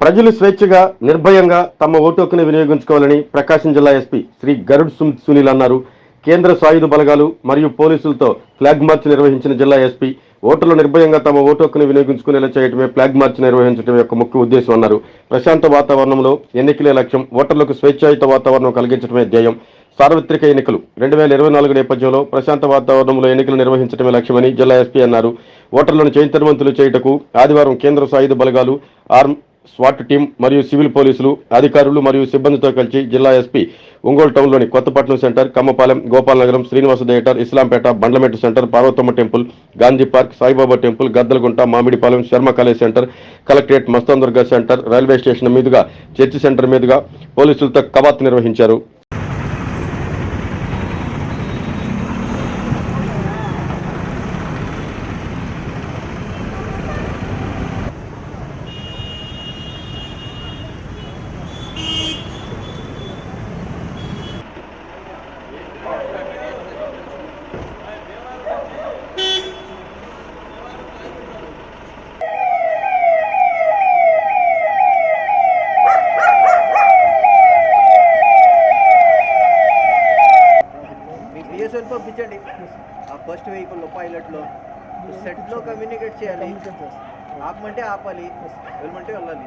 ప్రజలు స్వేచ్ఛగా నిర్భయంగా తమ ఓటు హక్కును వినియోగించుకోవాలని ప్రకాశం జిల్లా ఎస్పీ శ్రీ గరుడ్ సు- సునీల్ అన్నారు. కేంద్ర సాయుధ బలగాలు మరియు పోలీసులతో ఫ్లాగ్ మార్చ్ నిర్వహించిన జిల్లా ఎస్పీ ఓటర్లు నిర్భయంగా తమ ఓటు హక్కును వినియోగించుకునేలా చేయడమే ఫ్లాగ్ మార్చ్ నిర్వహించడం యొక్క ముఖ్య ఉద్దేశం అన్నారు. ప్రశాంత వాతావరణంలో ఎన్నికలే లక్ష్యం ఓటర్లకు స్వేచ్ఛాయుత వాతావరణం కలిగించడమే ధ్యేయం. సార్వత్రిక ఎన్నికలు రెండు వేల ఇరవై నాలుగు నేపథ్యంలో ప్రశాంత వాతావరణంలో ఎన్నికలు నిర్వహించడమే లక్ష్యమని జిల్లా ఎస్పీ అన్నారు. ఓటర్లను చైతన్యవంతులు చేయుటకు ఆదివారం కేంద్ర సాయుధ బలగాలు ఆర్మ్ స్వాట్ టీం మరియు సివిల్ పోలీసులు అధికారులు మరియు సిబ్బందితో కలిసి జిల్లా SP Ongole టౌన్లోని Kothapatnam centre Kammapalem Gopalanagaram Srinivasa theatre Islampeta Bandlamettu centre Parvathamma temple Gandhi park Saibaba temple Gaddalagunta Mamidipalem Sharma college centre collectorate Mastan Durga centre railway station మీదుగా చర్చి సెంటర్ మీదుగా పోలీసులతో కవాత్ నిర్వహించారు మీ పంపించండి ఆ ఫస్ట్ వెహికల్లో పైలట్లో సెట్లో కమ్యూనికేట్ చేయాలి. ఆపమంటే ఆపాలి. వెళ్ళమంటే వెళ్ళాలి.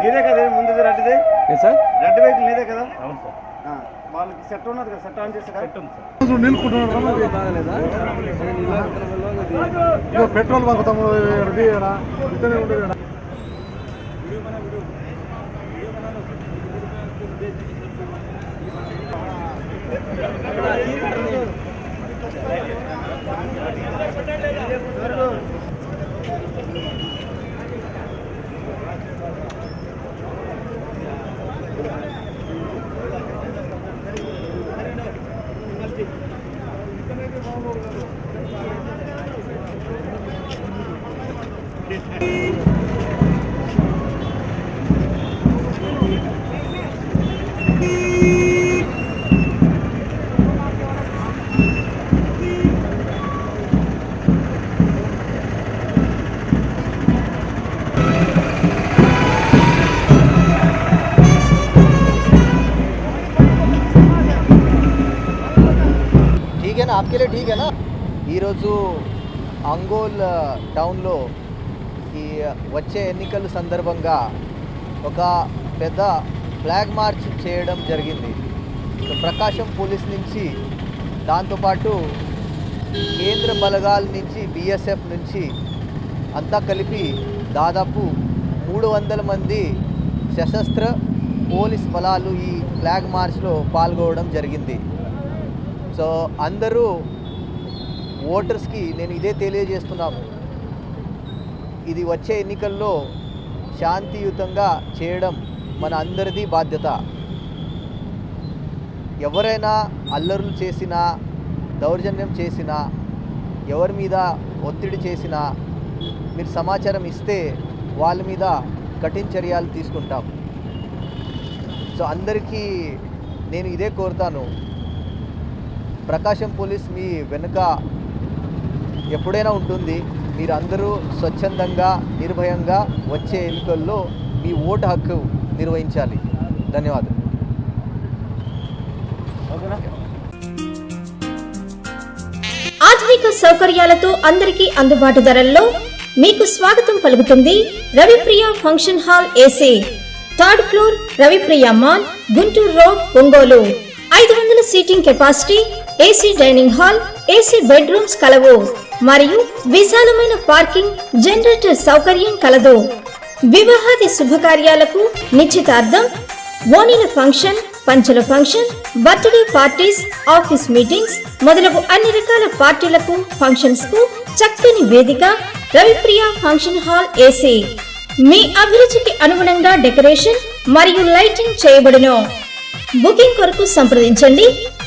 నీదే కదా ముందు రెడ్డిదే? సార్? రెడ్ వెహికల్ నీదే కదా? అవును సార్. వాళ్ళకి సెట్ ఉన్నది కదా సెట్ ఆన్ చేసారా పెట్రోల్ బంక్ తమ్ముడు ఇతనే ఉండేది ఈడ. ठीक आपके लिए ठीक है ना ఈరోజు అంగోల్ టౌన్లో ఈ వచ్చే ఎన్నికల సందర్భంగా ఒక పెద్ద ఫ్లాగ్ మార్చ్ చేయడం జరిగింది. ప్రకాశం పోలీస్ నుంచి దాంతోపాటు కేంద్ర బలగాల నుంచి బిఎస్ఎఫ్ నుంచి అంతా కలిపి దాదాపు మూడు వందల మంది సశస్త్ర పోలీస్ బలాలు ఈ ఫ్లాగ్ మార్చ్లో పాల్గొనడం జరిగింది. సో అందరూ ఓటర్స్కి నేను ఇదే తెలియజేస్తున్నాము. ఇది వచ్చే ఎన్నికల్లో శాంతియుతంగా చేయడం మన అందరిది బాధ్యత. ఎవరైనా అల్లర్లు చేసినా దౌర్జన్యం చేసినా ఎవరి మీద ఒత్తిడి చేసినా మీరు సమాచారం ఇస్తే వాళ్ళ మీద కఠిన చర్యలు తీసుకుంటాం. సో అందరికీ నేను ఇదే కోరుతాను. ప్రకాశం పోలీస్ మీ వెనుక ఎప్పుడైనా ఉంటుంది. మీరందరూ స్వచ్ఛందంగా నిర్భయంగా వచ్చే ఎన్నికల్లో మీ ఓటు హక్కు నిర్వహించాలి. ధన్యవాదాలు. ఆధునిక సౌకర్యాలతో అందరికీ అందుబాటు ధరల్లో మీకు స్వాగతం పలుకుతుంది Ravipriya function hall AC. Third floor Ravipriya mall Guntur road Ongole. ఐదు వందల seating capacity AC dining hall AC bedrooms కలవు. మరియు విశాలమైన పార్కింగ్ జనరేటర్ సౌకర్యం కలదు. వివాహాది శుభకార్యాలకు నిశ్చితార్థం ఓణిల function పంచల function birthday parties office meetings మొదలగు అన్ని రకాల పార్టీలకు ఫంక్షన్స్కు చక్కని వేదిక రవిప్రియ ఫంక్షన్ హాల్ ఏసీ. మీ అభిరుచికి అనుగుణంగా డెకరేషన్ మరియు లైటింగ్ చేయబడును. బుకింగ్ కొరకు సంప్రదించండి.